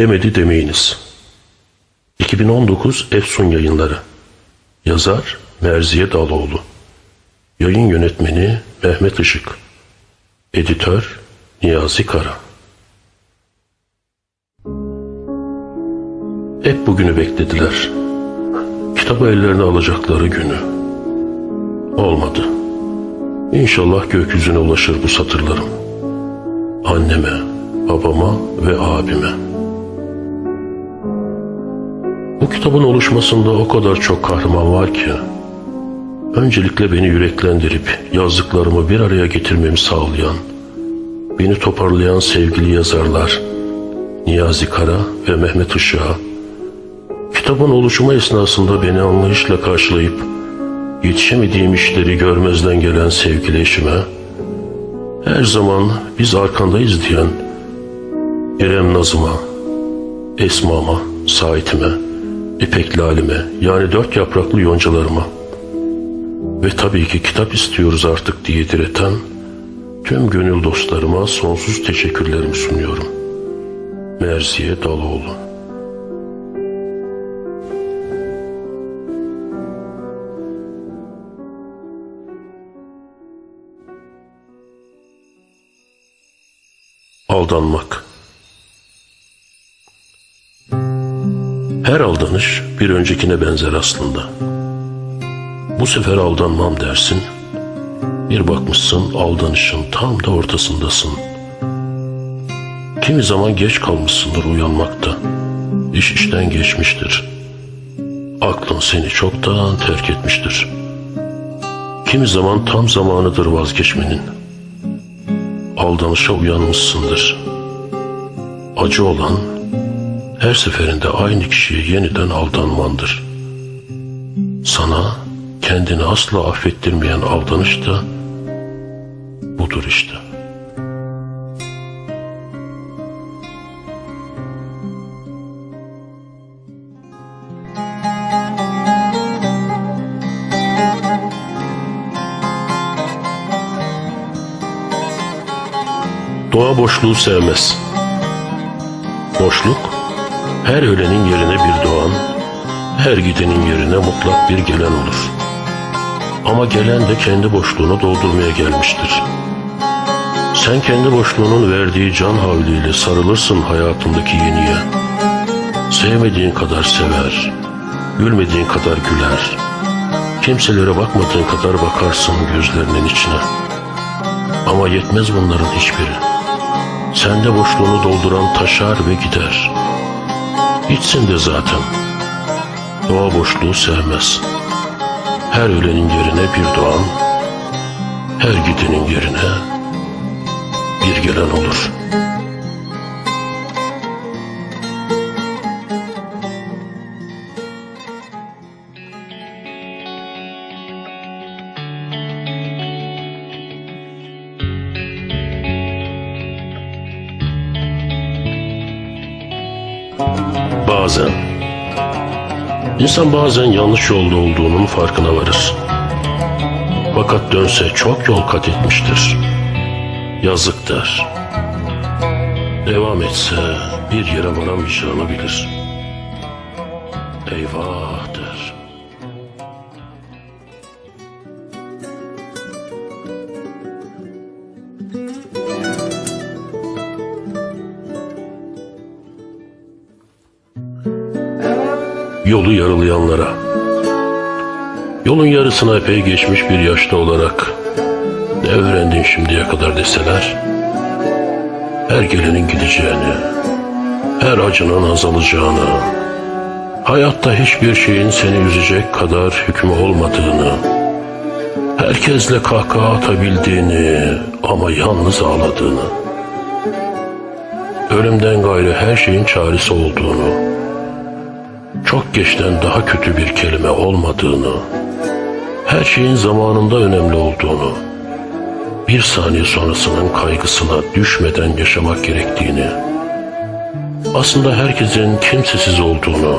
Demedi demeyiniz. 2019 Efsun Yayınları Yazar Merziye Daloğlu Yayın Yönetmeni Mehmet Işık Editör Niyazi Kara Hep bugünü beklediler. Kitabı ellerine alacakları günü. Olmadı. İnşallah gökyüzüne ulaşır bu satırlarım. Anneme, babama ve abime. Kitabın oluşmasında o kadar çok kahraman var ki, öncelikle beni yüreklendirip yazdıklarımı bir araya getirmemi sağlayan, beni toparlayan sevgili yazarlar Niyazi Kara ve Mehmet Işık'a, kitabın oluşumu esnasında beni anlayışla karşılayıp, yetişemediğim işleri görmezden gelen sevgili eşime, her zaman biz arkandayız diyen İrem Nazım'a, Esma'ma, Sait'ime, İpek Lalime yani dört yapraklı yoncalarıma. Ve tabii ki kitap istiyoruz artık diye direten tüm gönül dostlarıma sonsuz teşekkürlerimi sunuyorum. Merziye Daloğlu. Aldanmak Her aldanış bir öncekine benzer aslında. Bu sefer aldanmam dersin. Bir bakmışsın aldanışın tam da ortasındasın. Kimi zaman geç kalmışsındır uyanmakta. İş işten geçmiştir. Aklın seni çoktan terk etmiştir. Kimi zaman tam zamanıdır vazgeçmenin. Aldanışa uyanmışsındır. Acı olan her seferinde aynı kişiye yeniden aldanmandır. Sana kendini asla affettirmeyen aldanış da budur işte. Doğa boşluğu sevmez. Boşluk, her ölenin yerine bir doğan, her gidenin yerine mutlak bir gelen olur. Ama gelen de kendi boşluğunu doldurmaya gelmiştir. Sen kendi boşluğunun verdiği can havliyle sarılırsın hayatındaki yeniye. Sevmediğin kadar sever, gülmediğin kadar güler. Kimselere bakmadığın kadar bakarsın gözlerinin içine. Ama yetmez bunların hiçbiri. Sende boşluğunu dolduran taşar ve gider. Gitsin de zaten. Doğa boşluğu sevmez. Her ölenin yerine bir doğan, her gidenin yerine bir gelen olur. Bazen İnsan bazen yanlış yolda olduğunun farkına varır. Fakat dönse çok yol kat etmiştir. Yazık der. Devam etse bir yere varamayacağını bilir. Eyvah der. Yolu yarılayanlara. Yolun yarısına epey geçmiş bir yaşta olarak ne öğrendin şimdiye kadar deseler, her gelenin gideceğini, her acının azalacağını, hayatta hiçbir şeyin seni üzecek kadar hükmü olmadığını, herkesle kahkaha atabildiğini ama yalnız ağladığını, ölümden gayrı her şeyin çaresi olduğunu, çok geçten daha kötü bir kelime olmadığını, her şeyin zamanında önemli olduğunu, bir saniye sonrasının kaygısına düşmeden yaşamak gerektiğini, aslında herkesin kimsesiz olduğunu,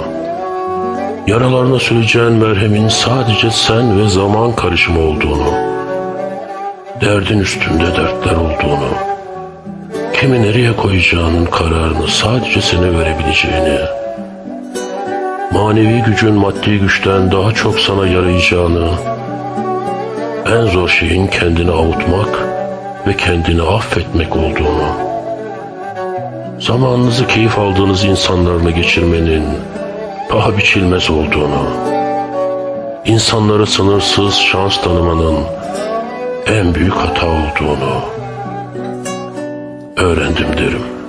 yaralarına süreceğin merhemin sadece sen ve zaman karışımı olduğunu, derdin üstünde dertler olduğunu, kimi nereye koyacağının kararını sadece sana verebileceğini, manevi gücün maddi güçten daha çok sana yarayacağını, en zor şeyin kendini avutmak ve kendini affetmek olduğunu, zamanınızı keyif aldığınız insanlarla geçirmenin paha biçilmez olduğunu, insanlara sınırsız şans tanımanın en büyük hata olduğunu öğrendim derim.